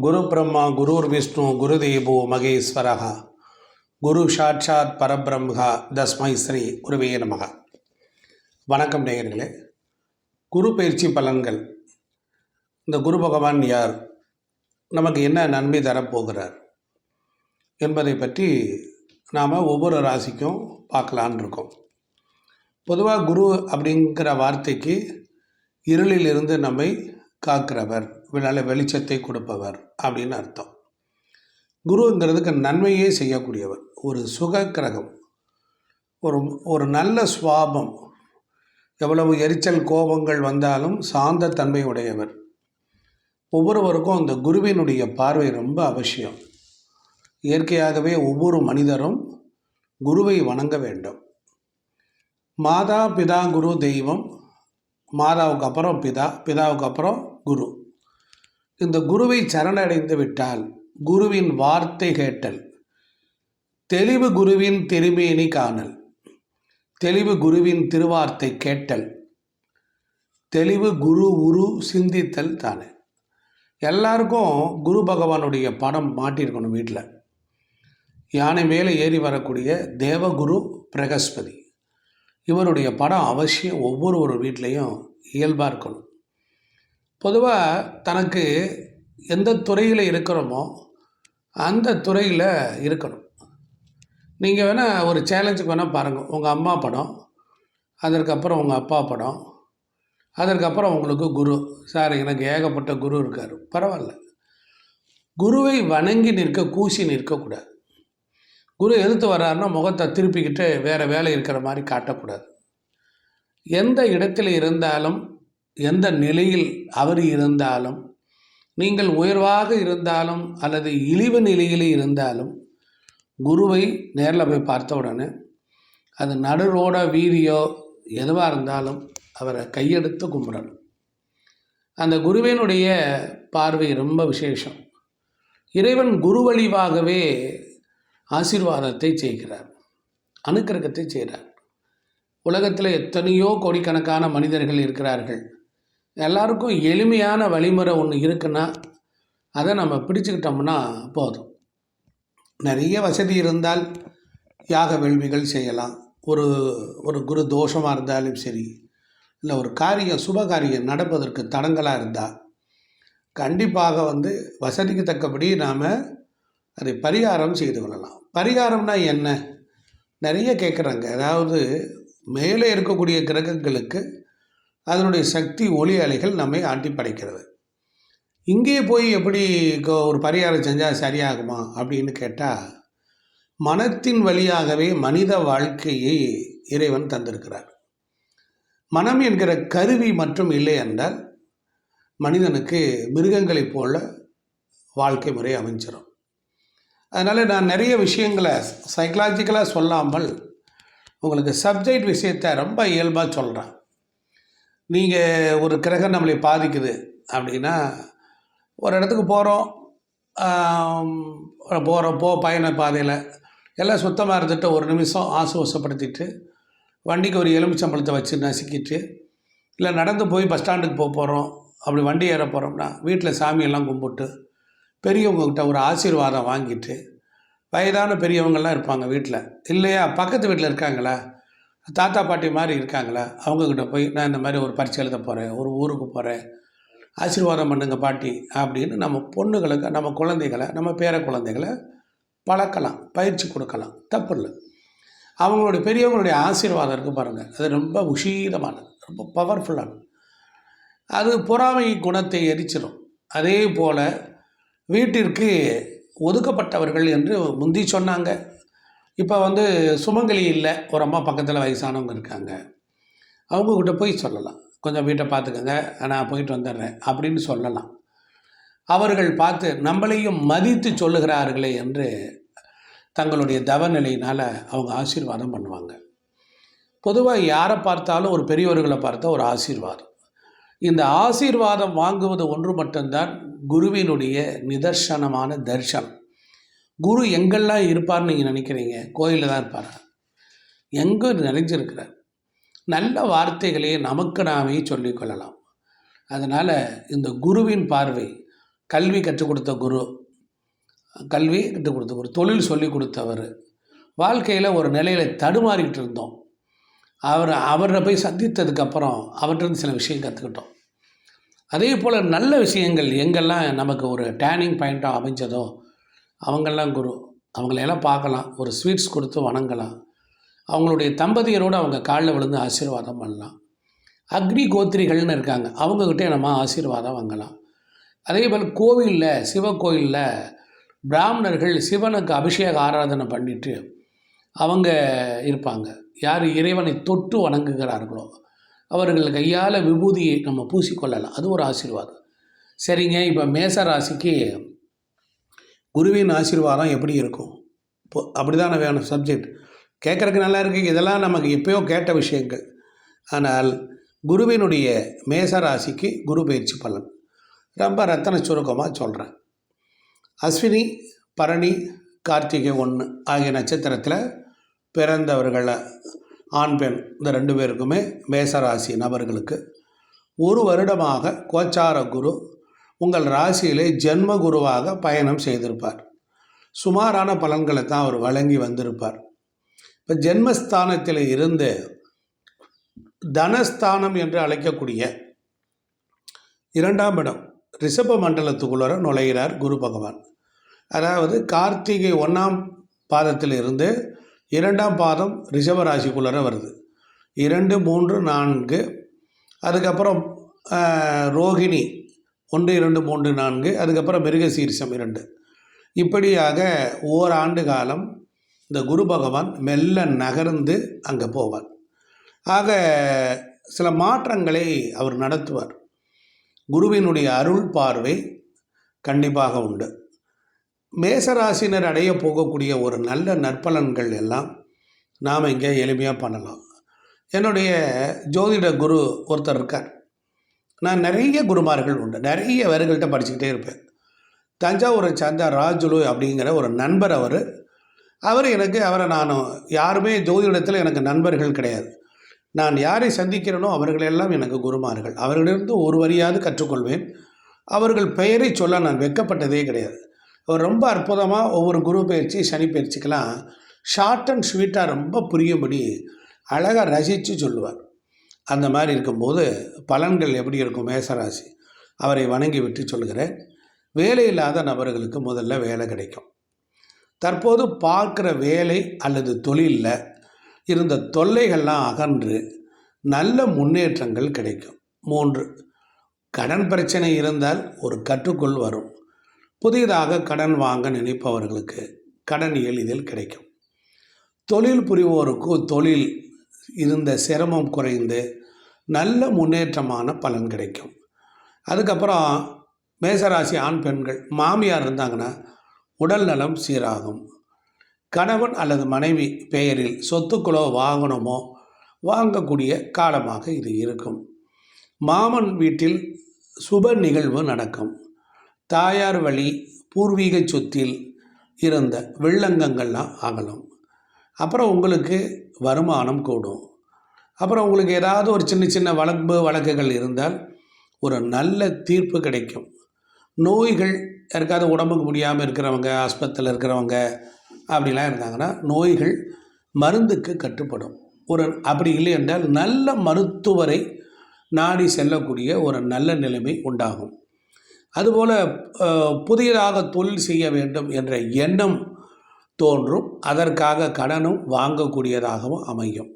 குரு பிரம்மா குருர் விஷ்ணு குரு தேவோ மகேஸ்வரः குரு சாட்சாத் பரபிரம்ஹா. தஸ்மை ஸ்ரீ குருவே நமக. வணக்கம் நேயர்களே. குரு பயிற்சி பலன்கள். இந்த குரு பகவான் யார்? நமக்கு என்ன நன்மை தரப்போகிறார்? என்பதை பற்றி நாம் ஒவ்வொரு ராசிக்கும் பார்க்கலான் இருக்கோம். பொதுவாக குரு அப்படிங்கிற வார்த்தைக்கு இருளிலிருந்து நம்மை காக்கிறவர் நல்ல வெளிச்சத்தை கொடுப்பவர் அப்படின்னு அர்த்தம். குருங்கிறதுக்கு நன்மையே செய்யக்கூடியவர். ஒரு சுக கிரகம் ஒரு ஒரு நல்ல சுவாபம். எவ்வளவு எரிச்சல் கோபங்கள் வந்தாலும் சாந்த தன்மை உடையவர் ஒவ்வொருவருக்கும் அந்த குருவினுடைய பார்வை ரொம்ப அவசியம். இயற்கையாகவே ஒவ்வொரு மனிதரும் குருவை வணங்க வேண்டும். மாதா பிதா குரு தெய்வம் மாதாவுக்கு அப்புறம் பிதா பிதாவுக்கு அப்புறம் குரு. இந்த குருவை சரணடைந்து விட்டால் குருவின் வார்த்தை கேட்டல். தெளிவு குருவின் திருமேனி காணல். தெளிவு குருவின் திருவார்த்தை கேட்டல். தெளிவு குரு உரு சிந்தித்தல் தானே. எல்லாருக்கும் குரு பகவானுடைய படம் மாட்டியிருக்கணும் வீட்டில். யானை மேலே ஏறி வரக்கூடிய தேவகுரு பிரகஸ்பதி. இவருடைய படம் அவசியம் ஒவ்வொரு ஒரு வீட்லேயும் இயல்பாக இருக்கணும். பொதுவாக தனக்கு எந்த துறையில் இருக்கிறோமோ அந்த துறையில் இருக்கணும். நீங்கள் வேணால் ஒரு சேலஞ்சுக்கு வேணால் பாருங்கள் உங்கள் அம்மா படம் அதற்கப்புறம் உங்கள் அப்பா படம் அதற்கப்புறம் உங்களுக்கு குரு. சார் எனக்கு ஏகப்பட்ட குரு இருக்கார். பரவாயில்ல. குருவை வணங்கி நிற்க கூசி நிற்கக்கூடாது. குரு எதிர்த்து வர்றாருன்னா முகத்தை திருப்பிக்கிட்டு வேறு வேலை இருக்கிற மாதிரி காட்டக்கூடாது. எந்த இடத்தில் இருந்தாலும் எந்த நிலையில் அவர் இருந்தாலும் நீங்கள் உயர்வாக இருந்தாலும் அல்லது இழிவு நிலையில் இருந்தாலும் குருவை நேரில் போய் பார்த்த உடனே அது நடு ரோட வீதியோ எதுவாக இருந்தாலும் அவரை கையெடுத்து கும்பிடணும். அந்த குருவினுடைய பார்வை ரொம்ப விசேஷம். இறைவன் குரு வழிவாகவே ஆசீர்வாதத்தை செய்கிறார். அனுக்கிரகத்தை செய்கிறார். உலகத்தில் எத்தனையோ கோடிக்கணக்கான மனிதர்கள் இருக்கிறார்கள். எல்லாருக்கும் எளிமையான வழிமுறை ஒன்று இருக்குன்னா அதை நம்ம பிடிச்சுக்கிட்டோம்னா போதும். நிறைய வசதி இருந்தால் யாக வேள்விகள் செய்யலாம். ஒரு ஒரு குரு தோஷமாக இருந்தாலும் சரி இல்லை ஒரு காரியம் சுப காரியம் நடப்பதற்கு தடங்களாக இருந்தால் கண்டிப்பாக வந்து வசதிக்கு தக்கபடி நாம் அதை பரிகாரம் செய்து கொள்ளலாம். பரிகாரம்னா என்ன? நிறைய கேட்குறாங்க அதாவது மேலே இருக்கக்கூடிய கிரகங்களுக்கு அதனுடைய சக்தி ஒளி அலைகள் நம்மை ஆட்டி படைக்கிறது. இங்கே போய் எப்படி ஒரு பரிகாரம் செஞ்சால் சரியாகுமா அப்படின்னு கேட்டால் மனத்தின் வழியாகவே மனித வாழ்க்கையை இறைவன் தந்திருக்கிறார். மனம் என்கிற கருவி மட்டும் இல்லை என்றால் மனிதனுக்கு மிருகங்களைப் போல வாழ்க்கை முறை அமைஞ்சிரும். அதனால் நான் நிறைய விஷயங்களை சைக்கலாஜிக்கலாக சொல்லாமல் உங்களுக்கு சப்ஜெக்ட் விஷயத்தை ரொம்ப இயல்பாக சொல்கிறேன் நீங்கள் ஒரு கிரகம் நம்மளை பாதிக்குது அப்படின்னா ஒரு இடத்துக்கு போகிறோம் போகிறோம் போ பயண பாதையில் எல்லாம் சுத்தமாக இருந்துட்டு ஒரு நிமிஷம் ஆசுவாசப்படுத்திட்டு வண்டிக்கு ஒரு எலுமிச்சம்பழத்தை வச்சு நசுக்கிட்டு இல்லை நடந்து போய் பஸ் ஸ்டாண்டுக்கு போக போகிறோம் அப்படி வண்டி ஏற போகிறோம்னா வீட்டில் சாமியெல்லாம் கும்பிட்டு பெரியவங்கக்கிட்ட ஒரு ஆசீர்வாதம் வாங்கிட்டு வயதான பெரியவங்கள்லாம் இருப்பாங்க வீட்டில் இல்லையா? பக்கத்து வீட்டில் இருக்காங்களா? தாத்தா பாட்டி மாதிரி இருக்காங்களா? அவங்கக்கிட்ட போய் நான் இந்த மாதிரி ஒரு பரிசு எழுத போகிறேன் ஒரு ஊருக்கு போகிறேன் ஆசீர்வாதம் பண்ணுங்க பாட்டி அப்படின்னு நம்ம பொண்ணுகளுக்கு நம்ம குழந்தைகளை நம்ம பேர குழந்தைகளை பழக்கலாம் பயிற்சி கொடுக்கலாம். தப்பு இல்லை. அவங்களுடைய பெரியவங்களுடைய ஆசீர்வாதம் இருக்குது பாருங்கள் அது ரொம்ப உஷீதமானது ரொம்ப பவர்ஃபுல்லானது அது பொறாமை குணத்தை எரிச்சிடும் அதே போல் வீட்டிற்கு ஒதுக்கப்பட்டவர்கள் என்று முந்தி சொன்னாங்க. இப்போ வந்து சுமங்கலி இல்லை. ஒரு அம்மா பக்கத்தில் வயசானவங்க இருக்காங்க. அவங்கக்கிட்ட போய் சொல்லலாம். கொஞ்சம் வீட்டை பார்த்துக்கோங்க. நான் போயிட்டு வந்துடுறேன் அப்படின்னு சொல்லலாம். அவர்கள் பார்த்து நம்மளையும் மதித்து சொல்லுகிறார்களே என்று தங்களுடைய தவநிலையினால் அவங்க ஆசீர்வாதம் பண்ணுவாங்க. பொதுவாக யாரை பார்த்தாலும் ஒரு பெரியவர்களை பார்த்தா ஒரு ஆசீர்வாதம். இந்த ஆசீர்வாதம் வாங்குவது ஒன்று மட்டும்தான் குருவினுடைய நிதர்சனமான தர்ஷனம் குரு எங்கெல்லாம் இருப்பார்னு நீங்கள் நினைக்கிறீங்க? கோயிலில் தான் இருப்பார்? எங்கே நிறைஞ்சிருக்கிறார் நல்ல வார்த்தைகளே நமக்கு நாமே சொல்லிக்கொள்ளலாம் அதனால் இந்த குருவின் பார்வை கல்வி கற்றுக் கொடுத்த குரு கல்வி கற்றுக் கொடுத்த குரு தொழில் சொல்லி கொடுத்தவர் வாழ்க்கையில் ஒரு நிலையில் தடுமாறிக்கிட்டு இருந்தோம். அவர் அவரை போய் சந்தித்ததுக்கப்புறம் அவர்கிட்ட சில விஷயம் கற்றுக்கிட்டோம். அதே போல் நல்ல விஷயங்கள் எங்கெல்லாம் நமக்கு ஒரு டேர்னிங் பாயிண்ட்டாக அமைஞ்சதோ அவங்கெல்லாம் குரு அவங்களையெல்லாம் பார்க்கலாம் ஒரு ஸ்வீட்ஸ் கொடுத்து வணங்கலாம். அவங்களுடைய தம்பதியரோடு அவங்க காலில் விழுந்து ஆசீர்வாதம் பண்ணலாம். அக்னி கோத்திரிகள்னு இருக்காங்க அவங்கக்கிட்டே நம்ம ஆசீர்வாதம் வாங்கலாம். அதே போல் கோவிலில் சிவக்கோயிலில் பிராமணர்கள் சிவனுக்கு அபிஷேக ஆராதனை பண்ணிட்டு அவங்க இருப்பாங்க. யார் இறைவனை தொட்டு வணங்குகிறார்களோ அவர்கள் கையால் விபூதியை நம்ம பூசிக்கொள்ளலாம். அது ஒரு ஆசீர்வாதம். சரிங்க இப்போ மேச ராசிக்கு குருவின் ஆசீர்வாதம் எப்படி இருக்கும்? இப்போ அப்படி தானே வேணும் சப்ஜெக்ட் கேட்குறதுக்கு நல்லா இருக்கு. இதெல்லாம் நமக்கு எப்பயோ கேட்ட விஷயங்கள். ஆனால் குருவினுடைய மேச ராசிக்கு குரு பயிற்சி பலன். ரொம்ப ரத்தன சுருக்கமாக சொல்கிறேன் அஸ்வினி பரணி கார்த்திகை ஒன்று ஆகிய நட்சத்திரத்தில் பிறந்தவர்களை ஆண் பெண் இந்த ரெண்டு பேருக்குமே மேசராசி நபர்களுக்கு ஒரு வருடமாக கோச்சார குரு உங்கள் ராசியிலே ஜென்ம குருவாக பயணம் செய்திருப்பார். சுமாரான பலன்களை தான் அவர் வழங்கி வந்திருப்பார். இப்போ ஜென்மஸ்தானத்தில் இருந்து தனஸ்தானம் என்று அழைக்கக்கூடிய இரண்டாம் இடம் ரிஷப மண்டலத்துக்குள்ளார நுழைகிறார் குரு பகவான். அதாவது கார்த்திகை ஒன்றாம் பாதத்தில் இருந்து இரண்டாம் பாதம் ரிஷப ராசிக்குள்ளார வருது. இரண்டு மூன்று நான்கு. அதுக்கப்புறம் ரோகிணி ஒன்று இரண்டு மூன்று நான்கு. அதுக்கப்புறம் மிருகசீரிசம் இரண்டு. இப்படியாக ஓராண்டு காலம் இந்த குரு பகவான் மெல்ல நகர்ந்து அங்கே போவார். ஆக சில மாற்றங்களை அவர் நடத்துவார். குருவினுடைய அருள் பார்வை கண்டிப்பாக உண்டு. மேசராசினர் அடைய போகக்கூடிய ஒரு நல்ல நற்பலன்கள் எல்லாம் நாம் இங்கே எளிமையாக பண்ணலாம். என்னுடைய ஜோதிட குரு ஒருத்தர் இருக்கார். நான் நிறைய குருமார்கள் உண்டு. நிறைய பேர்கள்ட்ட படிச்சுக்கிட்டே இருப்பேன். தஞ்சாவூரை சார்ந்த ராஜுலு அப்படிங்கிற ஒரு நண்பர் அவர். அவர் எனக்கு அவரை நான் யாருமே ஜோதிடத்தில் எனக்கு நண்பர்கள் கிடையாது. நான் யாரை சந்திக்கிறேனோ அவர்களெல்லாம் எனக்கு குருமார்கள். அவர்களிடம் ஒரு வரியாவது கற்றுக்கொள்வேன். அவர்கள் பெயரை சொல்ல நான் வெட்கப்பட்டதே கிடையாது. ரொம்ப அற்புதமாக ஒவ்வொரு குரு பயிற்சி சனி பயிற்சிக்கெல்லாம் ஷார்ட் அண்ட் ஸ்வீட்டாக ரொம்ப புரியும்படி அழகாக ரசித்து சொல்லுவார். அந்த மாதிரி இருக்கும்போது பலன்கள் எப்படி இருக்கும் மேசராசி? அவரை வணங்கி விட்டு சொல்கிறேன் வேலை இல்லாத நபர்களுக்கு முதல்ல வேலை கிடைக்கும். தற்போது பார்க்குற வேலை அல்லது தொழிலில் இருந்த தொல்லைகள்லாம் அகன்று நல்ல முன்னேற்றங்கள் கிடைக்கும். மூன்று கடன் பிரச்சனை இருந்தால் ஒரு கற்றுக்கொள் வரும். புதிதாக கடன் வாங்க நினைப்பவர்களுக்கு கடன் எளிதில் கிடைக்கும். தொழில் புரிவோருக்கு தொழில் இருந்த சிரமம் குறைந்து நல்ல முன்னேற்றமான பலன் கிடைக்கும். அதுக்கப்புறம் மேசராசி ஆண் பெண்கள் மாமியார் இருந்தாங்கன்னா உடல் நலம் சீராகும். கணவன் அல்லது மனைவி பெயரில் சொத்துக்களோ வாகனமோ வாங்கக்கூடிய காலமாக இது இருக்கும். மாமன் வீட்டில் சுப நிகழ்வு நடக்கும். தாயார் வழி பூர்வீக சொத்தில் இருந்த வெள்ளங்கங்கள்லாம் அகலும். அப்புறம் உங்களுக்கு வருமானம் கூடும். அப்புறம் உங்களுக்கு ஏதாவது ஒரு சின்ன சின்ன வழக்கு வழக்குகள் இருந்தால் ஒரு நல்ல தீர்ப்பு கிடைக்கும். நோய்கள் யாருக்காவது உடம்புக்கு முடியாமல் இருக்கிறவங்க ஆஸ்பத்திரியில் இருக்கிறவங்க அப்படிலாம் இருந்தாங்கன்னா நோய்கள் மருந்துக்கு கட்டுப்படும். ஒரு அப்படி இல்லை என்றால் நல்ல மருத்துவரை நாடி செல்லக்கூடிய ஒரு நல்ல நிலைமை உண்டாகும். அதுபோல் புதியதாக தொழில் செய்ய வேண்டும் என்ற எண்ணம் தோன்றும். அதற்காக கடனும் வாங்கக்கூடியதாகவும் அமையும்.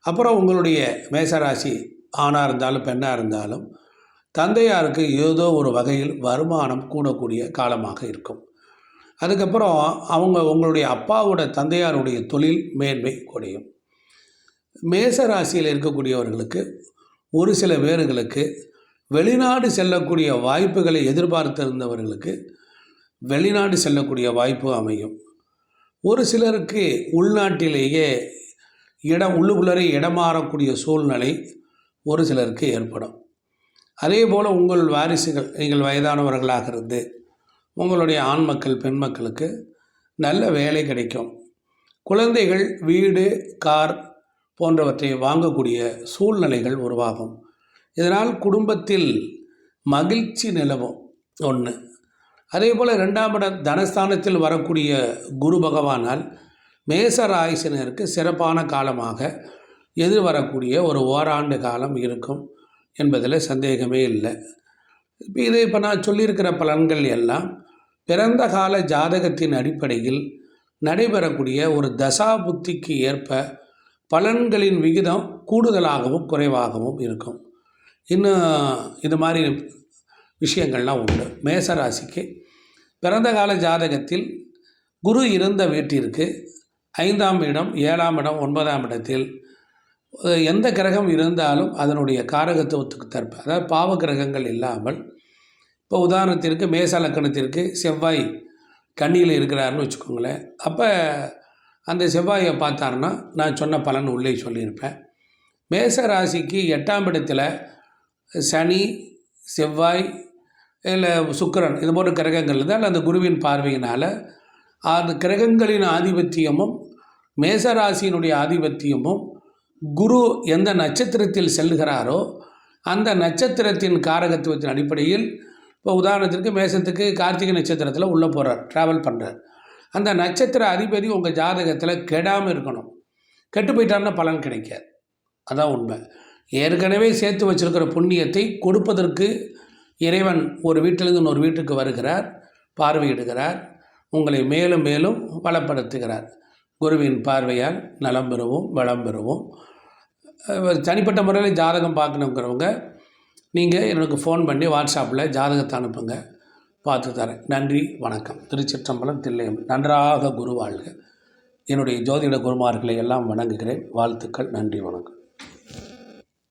அப்புறம் உங்களுடைய மேசராசி ஆணாக இருந்தாலும் பெண்ணாக இருந்தாலும் தந்தையாருக்கு ஏதோ ஒரு வகையில் வருமானம் கூடக்கூடிய காலமாக இருக்கும். அதுக்கப்புறம் அவங்க உங்களுடைய அப்பாவோட தந்தையாருடைய தொழில் மேன்மை குறையும். மேச ராசியில் இருக்கக்கூடியவர்களுக்கு ஒரு சில பேர்களுக்கு வெளிநாடு செல்லக்கூடிய வாய்ப்புகளை எதிர்பார்த்திருந்தவர்களுக்கு வெளிநாடு செல்லக்கூடிய வாய்ப்பு அமையும். ஒரு சிலருக்கு உள்நாட்டிலேயே இடம் உள்ளுக்குள்ளரே இடமாறக்கூடிய சூழ்நிலை ஒரு சிலருக்கு ஏற்படும். அதே போல் உங்கள் வாரிசுகள் நீங்கள் வயதானவர்களாக இருந்து உங்களுடைய ஆண் மக்கள் பெண் மக்களுக்கு நல்ல வேலை கிடைக்கும். குழந்தைகள் வீடு கார் போன்றவற்றை வாங்கக்கூடிய சூழ்நிலைகள் உருவாகும். இதனால் குடும்பத்தில் மகிழ்ச்சி நிலவும். ஒன்று அதே போல் ரெண்டாம் இட தனஸ்தானத்தில் வரக்கூடிய குரு பகவானால் மேச ராசினருக்கு சிறப்பான காலமாக எதிர்வரக்கூடிய ஒரு ஓராண்டு காலம் இருக்கும் என்பதில் சந்தேகமே இல்லை. இப்போ இதை இப்போ நான் சொல்லியிருக்கிற பலன்கள் எல்லாம் பிறந்த கால ஜாதகத்தின் அடிப்படையில் நடைபெறக்கூடிய ஒரு தசா புத்திக்கு ஏற்ப பலன்களின் விகிதம் கூடுதலாகவும் குறைவாகவும் இருக்கும். இன்னும் இது மாதிரி விஷயங்கள்லாம் உண்டு. மேசராசிக்கு பிறந்த கால ஜாதகத்தில் குரு இருந்த வீட்டிற்கு ஐந்தாம் இடம் ஏழாம் இடம் ஒன்பதாம் இடத்தில் எந்த கிரகம் இருந்தாலும் அதனுடைய காரகத்துவத்துக்கு தற்ப அதாவது பாவ கிரகங்கள் இல்லாமல் இப்போ உதாரணத்திற்கு மேச லக்கணத்திற்கு செவ்வாய் கண்ணியில் இருக்கிறாருன்னு வச்சுக்கோங்களேன். அப்போ அந்த செவ்வாயை பார்த்தாருன்னா நான் சொன்ன பலன் உள்ளே சொல்லியிருப்பேன். மேச ராசிக்கு எட்டாம் இடத்துல சனி செவ்வாய் இல்லை சுக்கரன் இது போன்ற கிரகங்கள் இருந்தால் அந்த குருவின் பார்வையினால் அந்த கிரகங்களின் ஆதிபத்தியமும் மேசராசியினுடைய ஆதிபத்தியமும் குரு எந்த நட்சத்திரத்தில் செல்கிறாரோ அந்த நட்சத்திரத்தின் காரகத்துவத்தின் அடிப்படையில் இப்போ உதாரணத்திற்கு மேசத்துக்கு கார்த்திகை நட்சத்திரத்தில் உள்ளே போகிறார் ட்ராவல் பண்ணுறார் அந்த நட்சத்திர அதிபதி உங்கள் ஜாதகத்தில் கெடாமல் இருக்கணும். கெட்டு போயிட்டாருன்னா பலன் கிடைக்காது. அதான் உண்மை. ஏற்கனவே சேர்த்து வச்சிருக்கிற புண்ணியத்தை கொடுப்பதற்கு இறைவன் ஒரு வீட்டிலிருந்து இன்னொரு வீட்டுக்கு வருகிறார் பார்வையிடுகிறார் உங்களை மேலும் மேலும் பலப்படுத்துகிறார் குருவின் பார்வையால் நலம் பெறுவோம் வளம் பெறுவோம். தனிப்பட்ட முறையில் ஜாதகம் பார்க்கணுங்கிறவங்க நீங்கள் எனக்கு ஃபோன் பண்ணி வாட்ஸ்அப்பில் ஜாதகத்தை அனுப்புங்க. பார்த்து தரேன். நன்றி வணக்கம். திருச்சிற்றம்பலம் தில்லையம். நன்றாக குருவாழ்க என்னுடைய ஜோதிட குருமார்களை எல்லாம் வணங்குகிறேன். வாழ்த்துக்கள் நன்றி வணக்கம்.